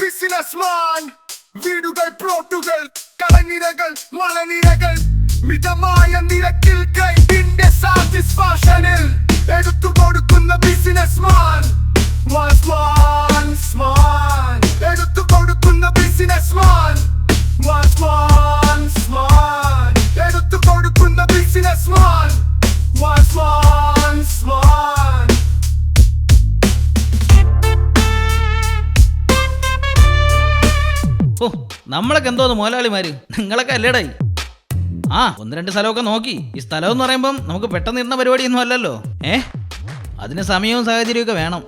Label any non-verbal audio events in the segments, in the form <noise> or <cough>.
Businessman വീടുകൾ പ്ലോട്ടുകൾ കളനിരകൾ മലനിരകൾ. മിതമായ നിരക്കിൽ കൈ സാറ്റിസ്ഫാക്ഷനിൽ എടുത്തു കൊടുക്കുന്ന ബിസിനസ്മാൻ സ്മാൻ ഓ നമ്മളൊക്കെ എന്തോന്ന് മുതലാളിമാര് നിങ്ങളൊക്കെ അല്ലേടായി ആ ഒന്ന് രണ്ട് സ്ഥലമൊക്കെ നോക്കി. ഈ സ്ഥലം എന്ന് പറയുമ്പം നമുക്ക് പെട്ടെന്ന് ഇരുന്ന പരിപാടിയൊന്നും അല്ലല്ലോ. ഏ? അതിന് സമയവും സാഹചര്യവും ഒക്കെ വേണം.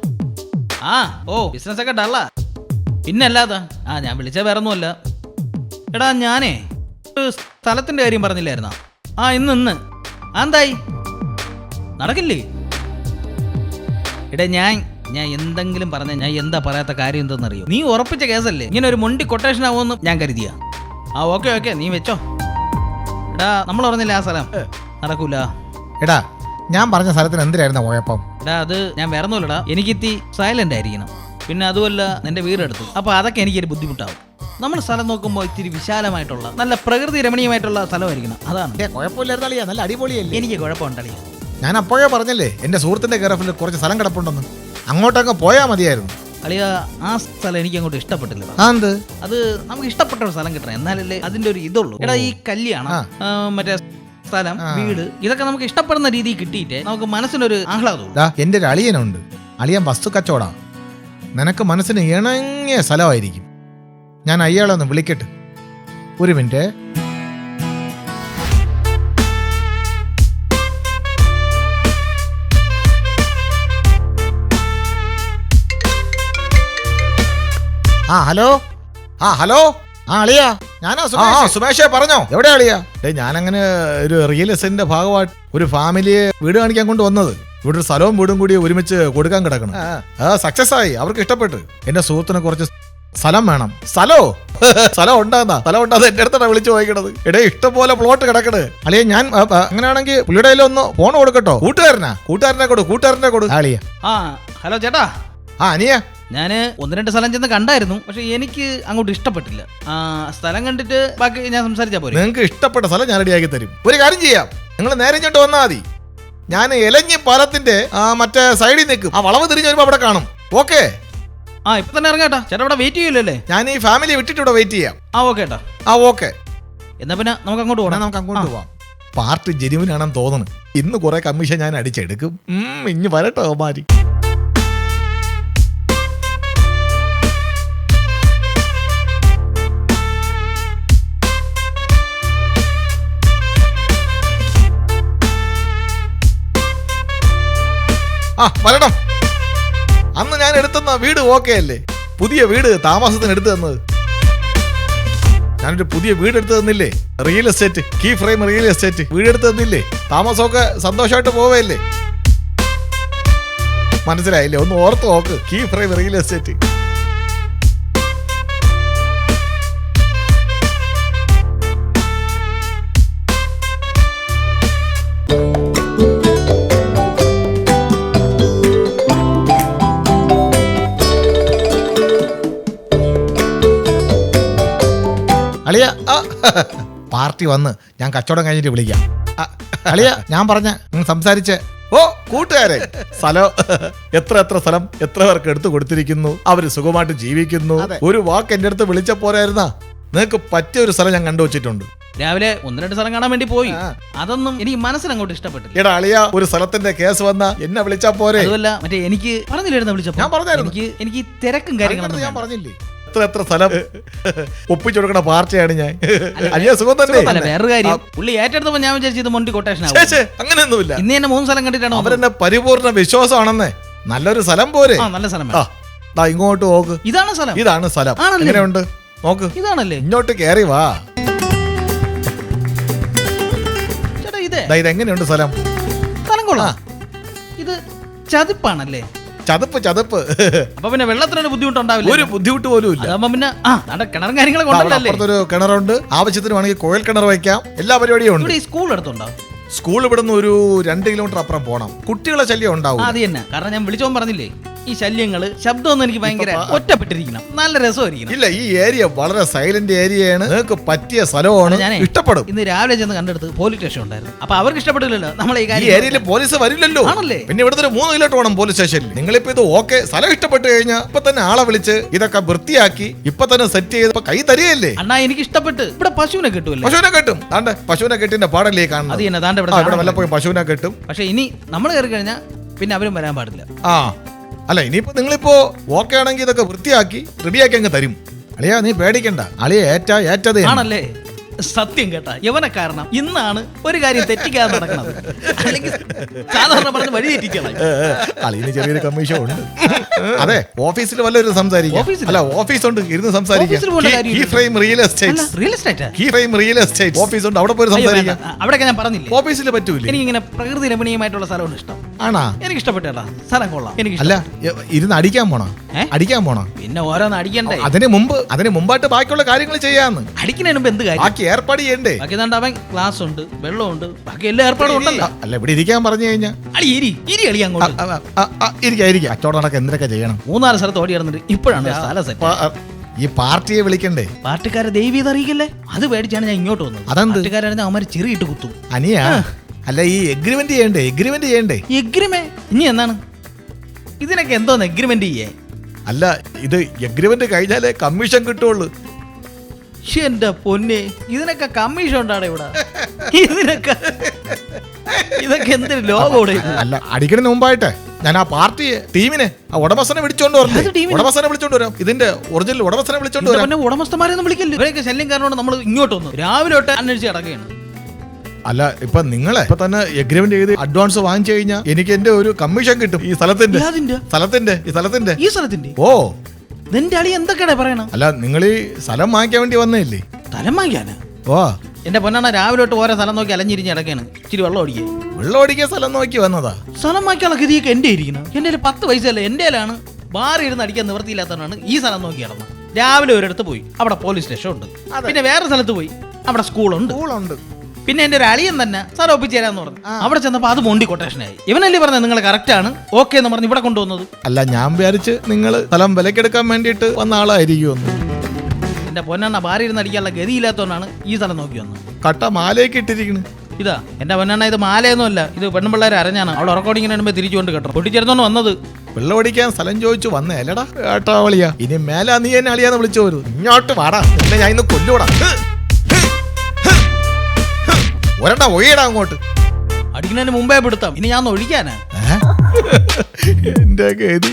ആ ഓ ബിസിനസ് ഒക്കെ ഡള്ള. പിന്നെ അല്ലാതെ ആ ഞാൻ വിളിച്ച വേറെ ഒന്നുമല്ല എടാ ഞാനേ സ്ഥലത്തിന്റെ കാര്യം പറഞ്ഞില്ലായിരുന്നോ? ആ ഇന്ന് ഇന്ന്. ആ എന്തായി? നടക്കില്ലേ? എടാ ഞാൻ ഞാൻ എന്തെങ്കിലും പറഞ്ഞ ഞാൻ എന്താ പറയാത്ത കാര്യം എന്തെന്നറിയോ? നീ ഉറപ്പിച്ച കേസല്ലേ? ഇങ്ങനെ ഒരു മൊണ്ടി കൊട്ടേഷൻ ആവുമെന്ന് ഞാൻ കരുതിയ. ആ ഓക്കെ ഓക്കെ നീ വെച്ചോ. എടാ നമ്മൾ പറഞ്ഞില്ല ആ സ്ഥലം? നടക്കൂല. എടാ ഞാൻ പറഞ്ഞ സ്ഥലത്തിന് എന്തിനായിരുന്നു പോയപ്പം? എടാ അത് ഞാൻ വേറെ ഒന്നുമില്ലടാ. എനിക്കിത്തി സൈലന്റ് ആയിരിക്കണം. പിന്നെ അതുമല്ല നിന്റെ വീടെടുത്തു. അപ്പൊ അതൊക്കെ എനിക്കൊരു ബുദ്ധിമുട്ടാവും. നമ്മൾ സ്ഥലം നോക്കുമ്പോൾ ഇത്തിരി വിശാലമായിട്ടുള്ള നല്ല പ്രകൃതി രമണീയമായിട്ടുള്ള സ്ഥലമായിരിക്കണം. അതാണ്. കുഴപ്പമില്ലായിരുന്നു നല്ല അടിപൊളിയല്ലേ? എനിക്ക് കുഴപ്പമുണ്ടല്ലേ ഞാൻ അപ്പോഴേ പറഞ്ഞല്ലേ എന്റെ സുഹൃത്തിന്റെ കെയറഫിൽ കുറച്ച് സ്ഥലം കിടപ്പുണ്ടെന്ന്. അങ്ങോട്ടങ്ങ് പോയാ മതിയായിരുന്നു. അളിയ ആ സ്ഥലം എനിക്ക് അങ്ങോട്ട് ഇഷ്ടപ്പെട്ടില്ല എന്ത്? അത് നമുക്ക് ഇഷ്ടപ്പെട്ട ഒരു സ്ഥലം കിട്ടണം. എന്നാലല്ലേ അതിന്റെ ഒരു ഇതുള്ളൂ. എടാ ഈ കല്യാണം മറ്റേ സ്ഥലം വീട് ഇതൊക്കെ നമുക്ക് ഇഷ്ടപ്പെടുന്ന രീതിയിൽ കിട്ടിയിട്ട് നമുക്ക് മനസ്സിനൊരു ആഹ്ലാദവും ദാ എന്റെ ഒരു അളിയനുണ്ട്. അളിയൻ വസ്തു കച്ചവടാ. നിനക്ക് മനസ്സിന് ഇണങ്ങിയ സ്ഥലമായിരിക്കും. ഞാൻ അയാളെ ഒന്ന് വിളിക്കട്ടെ. ഒരു മിനിറ്റ്. ആ ഹലോ? ആ ഹലോ? ആ അളിയ ഞാനാ സുമേഷ്. സുമേഷേ പറഞ്ഞോ? എവിടെ അളിയ? ഡേ ഞാനങ്ങനെ ഒരു റിയൽ എസ്റ്റേറ്റിന്റെ ഭാഗമായിട്ട് ഒരു ഫാമിലിയെ വീട് കാണിക്കാൻ കൊണ്ട് വന്നത് ഇവിടെ ഒരു സ്ഥലവും വീടും കൂടി ഒരുമിച്ച് കൊടുക്കാൻ കിടക്കണം. ആ. സക്സസ് ആയി. അവർക്ക് ഇഷ്ടപ്പെട്ടു. എന്റെ സുഹൃത്തിന് കുറച്ച് സ്ഥലം വേണം. സ്ഥലോ? <laughs> സ്ഥലം ഉണ്ടാന്നാ? സ്ഥലം ഉണ്ടാന്ന് എന്റെ അടുത്താണ് വിളിച്ചു ചോദിക്കണത്. എടേ ഇഷ്ടം പോലെ പ്ലോട്ട് കിടക്കണ്. അളിയ ഞാൻ ആ, ആ, അങ്ങനെയാണെങ്കിൽ പുള്ളിയുടെ കയ്യിൽ ഒന്ന് ഫോൺ കൊടുക്കട്ടോ. കൂട്ടുകാരനാ? കൂട്ടുകാരനെ കൊടു കൂട്ടുകാരനെ കൊടു. അളിയ ആ ഹലോ ചേട്ടാ. ആ അനിയ. ഞാൻ ഒന്ന് രണ്ട് സ്ഥലം ചെന്ന് കണ്ടായിരുന്നു പക്ഷെ എനിക്ക് അങ്ങോട്ട് ഇഷ്ടപ്പെട്ടില്ല. ആ സ്ഥലം കണ്ടിട്ട് ബാക്കി ഞാൻ സംസാരിച്ചാൽ പോരെ. നിങ്ങൾക്ക് ഇഷ്ടപ്പെട്ട സ്ഥലം ഞാൻ റെഡിയാക്കി തരും. ഒരു കാര്യം ചെയ്യാം. നിങ്ങൾ നേരെ ഇങ്ങോട്ട് വന്നാൽ മതി. ഞാൻ എലഞ്ഞി പാലത്തിന്റെ ആ, മറ്റേ സൈഡിൽ നിൽക്കും. ആ വളവ് തിരിഞ്ഞ് വരുമ്പോൾ അവിടെ കാണും. ഓക്കെ ആ ഇപ്പൊ തന്നെ ഇറങ്ങാട്ടാ. ചേട്ടാ ഇവിടെ വെയിറ്റ് ചെയ്യൂലല്ലേ? ഞാൻ ഈ ഫാമിലി വിട്ടിട്ട് ഇവിടെ വെയിറ്റ് ചെയ്യാം. ആ ഓക്കെ ഏട്ടാ ആ ഓക്കെ എന്നാ പിന്നെ നമുക്ക് അങ്ങോട്ട് പോകാം പോകണം നമുക്ക് അങ്ങോട്ട് പോവാം. പാർട്ടി ജെനുവിനാണെന്ന് തോന്നുന്നു ഇന്ന് കുറെ കമ്മീഷൻ ഞാൻ അടിച്ചെടുക്കും. ഉം, ഇഞ്ഞ് വരട്ടോ മാരി വരണം. അന്ന് ഞാൻ എടുത്തുന്ന വീട് ഓക്കെ അല്ലേ? പുതിയ വീട് താമസത്തിന് എടുത്തു തന്നത്. ഞാനൊരു പുതിയ വീട് എടുത്തു തന്നില്ലേ? Real estate key frame real estate വീട് എടുത്തു തന്നില്ലേ? താമസമൊക്കെ സന്തോഷമായിട്ട് പോവേല്ലേ? മനസ്സിലായില്ലേ? ഒന്ന് ഓർത്ത് നോക്ക്. Key frame real estate party വന്ന് ഞാൻ കച്ചവടം കഴിഞ്ഞിട്ട് വിളിക്കാം. അളിയ ഞാൻ പറഞ്ഞ നിങ്ങൾ സംസാരിച്ച്. ഓ കൂട്ടുകാരെ സ്ഥലം എത്ര എത്ര സ്ഥലം എത്ര പേർക്ക് എടുത്തു കൊടുത്തിരിക്കുന്നു അവർ സുഖമായിട്ട് ജീവിക്കുന്നു. ഒരു വാക്ക് എന്റെ അടുത്ത് വിളിച്ച പോരായിരുന്ന? നിങ്ങൾക്ക് പറ്റിയ ഒരു സ്ഥലം ഞാൻ കണ്ടുവച്ചിട്ടുണ്ട് രാവിലെ ഒന്ന് രണ്ട് സ്ഥലം കാണാൻ വേണ്ടി പോയി. അതൊന്നും എനിക്ക് മനസ്സിലങ്ങോട്ട് ഇഷ്ടപ്പെട്ടില്ല. എടാ അളിയ ഒരു സ്ഥലത്തിന്റെ കേസ് വന്ന എന്നെ വിളിച്ചാ പോരെ. അതുമല്ല മറ്റേ എനിക്ക് പറഞ്ഞില്ലായിരുന്നു വിളിച്ചപ്പോ ഞാൻ പറഞ്ഞായിരുന്നു. എനിക്ക് എനിക്ക് തിരക്കും കാര്യങ്ങളൊന്നും ഞാൻ പറഞ്ഞില്ലേ? എത്ര എത്ര സ്ഥലം ഒപ്പിച്ചു കൊടുക്കണ പാർട്ടിയാണ് ഞാൻ. അയ്യോ സുഖം തന്നെ. വേറൊരു കാര്യം. പുള്ളി ഏറ്റെടുത്തപ്പോ ഞാൻ വിചാരിച്ചു ഇത് മൊണ്ടി കൊട്ടേഷൻ അങ്ങനെയൊന്നുമില്ല ഇന്ന് തന്നെ മൂന്ന് സ്ഥലം കണ്ടിട്ടാണ്. അവരെന്നെ പരിപൂർണ വിശ്വാസമാണെന്നേ. നല്ലൊരു സ്ഥലം പോരെ. നല്ല സ്ഥലം ഇങ്ങോട്ട് നോക്ക്. ഇതാണ് സ്ഥലം. ഇതാണ് സ്ഥലം. ഇങ്ങനെയുണ്ട് എങ്ങനെയുണ്ട്? നോക്ക്. ഇതാണല്ലേ? ഇങ്ങോട്ട് കേറി വാ. ചേട്ടാ ഇതേ ദാ ഇത് എങ്ങനെയുണ്ട് സ്ഥലം? സ്ഥലം കൊള്ളാം. ഇത് ചതിപ്പാണല്ലേ? ചതുപ്പ് ചതുപ്പ്. അപ്പൊ പിന്നെ വെള്ളത്തിനൊരു ബുദ്ധിമുട്ടുണ്ടാവില്ല ഒരു ബുദ്ധിമുട്ട് പോലും ഇല്ല. അതാകുമ്പോ പിന്നെ ആ കിണറും അവിടെ അപ്പുറത്തൊരു കിണറുണ്ട്. ആവശ്യത്തിന് വേണമെങ്കിൽ കോയൽ കിണർ വയ്ക്കാം. എല്ലാ പരിപാടിയും ഉണ്ട്. ഇവിടെ ഈ സ്കൂൾ എടുത്തുണ്ടോ സ്കൂൾ ഇവിടുന്ന് ഒരു രണ്ട് കിലോമീറ്റർ അപ്പുറം പോണം. കുട്ടികളെ ശല്യം ഉണ്ടാവും അത് തന്നെ. കാരണം ഞാൻ വിളിച്ചോൻ പറഞ്ഞില്ലേ? ഈ ശല്യങ്ങൾ ശബ്ദമൊന്നും എനിക്ക് ഭയങ്കര ഇപ്പൊ ഒറ്റപ്പെട്ടിരിക്കണം. നല്ല രസമായിരിക്കണം. ഇല്ല ഈ ഏരിയ വളരെ സൈലന്റ് ഏരിയയാണ്. നിങ്ങൾക്ക് പറ്റിയ സ്ഥലമാണ്. ഞാൻ ഇഷ്ടപ്പെടും. ഇന്ന് രാവിലെ ചെന്ന് കണ്ടെടുത്ത് പോലീസ് സ്റ്റേഷൻ ഉണ്ടായിരുന്നു. അപ്പൊ അവർക്ക് ഇഷ്ടപ്പെട്ടില്ലല്ലോ നമ്മളെ ഈ ഏരിയയിൽ പോലീസ് വരില്ലല്ലോ. ആണല്ലേ? പിന്നെ ഇവിടുത്തെ ഒരു മൂന്ന് കിലോട്ട് വേണം പോലീസ് സ്റ്റേഷനിൽ നിങ്ങളിപ്പോ ഇത് ഓക്കെ സ്ഥലം ഇഷ്ടപ്പെട്ടു കഴിഞ്ഞാൽ ഇപ്പൊ തന്നെ ആളെ വിളിച്ച് ഇതൊക്കെ വൃത്തിയാക്കി ഇപ്പൊ തന്നെ സെറ്റ് ചെയ്ത് കൈ തരികയല്ലേ? അണ്ണാ എനിക്ക് ഇഷ്ടപ്പെട്ട് ഇവിടെ പശുവിനെ കിട്ടുമല്ലോ പശുവിനെ കിട്ടും. താണ്ടെ പശുവിനെ കെട്ടിന്റെ പാടല്ലേ അത് കാണുന്നത്? തന്നെ താണ്ട ഇവിടെ ആ, ഇവിടെ വല്ലപ്പോഴും പശുവിനെ കെട്ടും. പക്ഷെ ഇനി നമ്മൾ കയറി കഴിഞ്ഞാൽ പിന്നെ അവരും വരാൻ പാടില്ല. ആ. അല്ല ഇനിയിപ്പോ നിങ്ങളിപ്പോ ഓക്കെ ആണെങ്കിൽ ഇതൊക്കെ വൃത്തിയാക്കി റെഡിയാക്കി അങ്ങ് തരും. അളിയാ നീ പേടിക്കണ്ട. അളിയ ഏറ്റ ഏറ്റത്. ആണല്ലേ? സത്യം കേട്ട. യവനെ കാരണം ഇന്നാണ് ഒരു കാര്യം തെറ്റിക്കാതെ നടക്കുന്നത്. അല്ലെങ്കിൽ സാധാരണ പറഞ്ഞ് വഴി തെറ്റിക്കണം അളിയന് ചെറിയൊരു കമ്മീഷൻ ഉണ്ട്. അതെ ഓഫീസിൽ വല്ലൊരു സംസാരിക്കും? അല്ല ഓഫീസ് ഉണ്ട് ഇരുന്ന് സംസാരിക്കാം. ഈ. Key frame real estate real estate key frame real estate office ഉണ്ട് അവിടെ പോയി സംസാരിക്കാം. അവിടെ ഞാൻ പറഞ്ഞില്ല? ഓഫീസിൽ പറ്റൂല എനിക്ക് ഇങ്ങനെ പ്രകൃതി രമണീയമായിട്ടുള്ള സ്ഥലമാണ് ഇഷ്ടം. ആണാ? എനിക്ക് ഇഷ്ടപ്പെട്ടേടാ സ്ഥലം കൊള്ളാം. എനിക്ക് അല്ല എ, ഇരുന്ന് അടിക്കാൻ പോണോ? ഏ? അടിക്കാൻ പോണോ? പിന്നെ ഓരോന്ന് അടിക്കണ്ടേ? അതിന് മുമ്പ് അതിന് മുമ്പായിട്ട് ബാക്കിയുള്ള കാര്യങ്ങൾ ചെയ്യാന്ന്. അടിക്കുന്നതിന് മുമ്പ് എന്ത് കാര്യം? ബാക്കി ഏർപ്പാട് ചെയ്യണ്ടേ? ബാക്കി എന്താണ്ട് അവൻ ക്ലാസ് ഉണ്ട് വെള്ളമുണ്ട് ബാക്കി എല്ലാ ഏർപ്പാടും ഉണ്ടല്ലോ. അല്ല ഇവിടെ ഇരിക്കാൻ പറഞ്ഞു കഴിഞ്ഞാൽ അടി ഇരി ഇരി അളി അങ്ങോട്ട്. ഇരിക്കാം ഇരിക്കാം. അച്ചോടം നടക്കം എന്തൊക്കെ ചെയ്യണം? മൂന്നാൽ സ്ഥലത്ത് ഓടി കിടന്നിട്ട് ഇപ്പോഴാണ് സ്ഥലം സെറ്റ് അപ്പൊ, അ, ഈ പാർട്ടിയെ വിളിക്കണ്ടേ? പാർട്ടിക്കാരെ ദൈവീത അറിയിക്കല്ലേ? അത് പേടിച്ചാണ് ഞാൻ ഇങ്ങോട്ട് വന്നത്. അതെന്ത്? പാർട്ടിക്കാരായിരുന്നു അവന്മാർ ചെറിയിട്ട് കുത്തും. അനിയ? അല്ല ഈ എഗ്രിമെന്റ് ചെയ്യണ്ടേ? എഗ്രിമെന്റ് ചെയ്യണ്ടേ? എഗ്രിമേ ഇനി എന്താണ്? ഇതിനൊക്കെ എന്തോന്ന് എഗ്രിമെന്റ് ചെയ്യേ? അല്ല ഇത് എഗ്രിമെന്റ് കഴിഞ്ഞാലേ കമ്മീഷൻ കിട്ടുള്ളൂ. എന്റെ പൊന്നെ. ഇതിനൊക്കെ കമ്മീഷൻ ഉണ്ടാണ് ഇവിടെ. ഇതിനൊക്കെ ഇതൊക്കെ എന്തൊരു ലോകോടെ. അല്ല അടിക്കണ മുമ്പായിട്ട്. ഞാൻ ആ പാർട്ടിയെ ടീമിനെ ആ ഉടമസ്ഥനെ വിളിച്ചോണ്ട് ഏത് ടീമിനെ? ഉടമസ്ഥനെ വിളിച്ചോണ്ട് വരാം. ഇതിന്റെ ഒറിജിനൽ ഉടമസ്ഥനെ വിളിച്ചോണ്ട് വരാം. പിന്നെ ഉടമസ്ഥന്മാരെ ഒന്നും വിളിക്കില്ല? ഇവരൊക്കെ ശല്യം കാരണം നമ്മൾ ഇങ്ങോട്ട് വന്നു രാവിലെ തൊട്ട് അന്വേഷിച്ച് കിടക്കുകയാണ്. അല്ല ഇപ്പൊ നിങ്ങളെ ഇപ്പൊ തന്നെ എഗ്രിമെന്റ് ചെയ്ത് അഡ്വാൻസ് വാങ്ങിച്ചു കഴിഞ്ഞാൽ എനിക്ക് എന്റെ ഒരു കമ്മീഷൻ കിട്ടും. ഈ സ്ഥലത്തിന്റെ? സ്ഥലത്തിന്റെ ഈ സ്ഥലത്തിന്റെ. ഈ സ്ഥലത്തിന്റെ? ഓ. നിന്റെ അളി എന്തൊക്കെയാണ് പറയണ? അല്ല നിങ്ങൾ ഈ സ്ഥലം വാങ്ങിക്കാൻ വേണ്ടി വന്നേല്ലേ സ്ഥലം വാങ്ങിക്കാന്? ഓ. എന്റെ പൊന്നാണ് രാവിലെ തൊട്ട് ഓരോ സ്ഥലം നോക്കി അലഞ്ഞിരിഞ്ഞ് കിടക്കുകയാണ് ഇച്ചിരി വെള്ളം ഓടിക്കുക വെള്ളം ഓടിക്കുക സ്ഥലം നോക്കി വന്നതാ? സ്ഥലം വാങ്ങിക്കാനുള്ള ഗതിയൊക്കെ എന്റെ ഇരിക്കണം എന്റെ കയ്യിൽ പത്ത് പൈസ അല്ല എന്റെ കയ്യിലാണ്. ബാറി ഇരുന്ന് അടിക്കാൻ നിവൃത്തിയില്ലാത്തവനാണ് ഈ സ്ഥലം നോക്കി കിടന്നത് രാവിലെ ഒരിടത്ത് പോയി. അവിടെ പോലീസ് സ്റ്റേഷൻ ഉണ്ട് പിന്നെ വേറെ സ്ഥലത്ത് പോയി. അവിടെ സ്കൂളുണ്ട്. സ്കൂളുണ്ട്. പിന്നെ എന്റെ ഒരു അളിയൻ തന്നെ സാർ ഒപ്പിച്ച് തരാന്ന് പറഞ്ഞു അവിടെ ചെന്നപ്പോ അത് മോണ്ടി കൊട്ടേഷനായി ഇവനല്ലേ പറഞ്ഞത് നിങ്ങൾ കറക്റ്റ് ആണ്? ഓക്കെ എന്ന് പറഞ്ഞ് ഇവിടെ കൊണ്ടുവന്നത്. അല്ല ഞാൻ വിചാരിച്ച് നിങ്ങൾ സ്ഥലം വിലക്കെടുക്കാൻ വേണ്ടിയിട്ട് വന്ന ആളായിരിക്കുമെന്ന്. എന്റെ പൊന്നെണ്ണ ഭാര്യ ഇരുന്ന് അടിക്കാനുള്ള ഗതിയില്ലാത്തതുകൊണ്ടാണ് ഈ സ്ഥലം നോക്കി വന്നത്. കട്ട മാലയൊക്കെ ഇട്ടിരിക്കണ്. ഇതാ എന്റെ പൊന്നെണ്ണ ഇത് മാലയൊന്നുമല്ല ഇത് പെണ്ണുപിള്ളേരെ അരഞ്ഞാണ്. അവൾ ഉറക്കോടിങ്ങനെ ഇടുമ്പോ തിരിച്ചു കൊണ്ട് കെട്ടണം. പൊട്ടിച്ചേർന്നോണ്ട് വന്നത്. വെള്ളം അടിക്കാൻ സ്ഥലം ചോദിച്ചു വന്നേ അല്ലടാ ഏട്ടാ വളിയാ ഇനി മേലാ നീ എന്നെ അളിയാന്ന് വിളിച്ചു വരൂ ഇങ്ങോട്ട് വാടാ എന്നെ ഞാൻ ഇന്ന് കൊല്ലൂടാ. ഒരെണ്ണ ഒയ്യടാ അങ്ങോട്ട്. അടിക്കുന്നതിന് മുമ്പേ പിടുത്തം. ഇനി ഞാൻ ഒന്ന് ഒഴിക്കാനാ? <laughs> എന്റെ ഗതി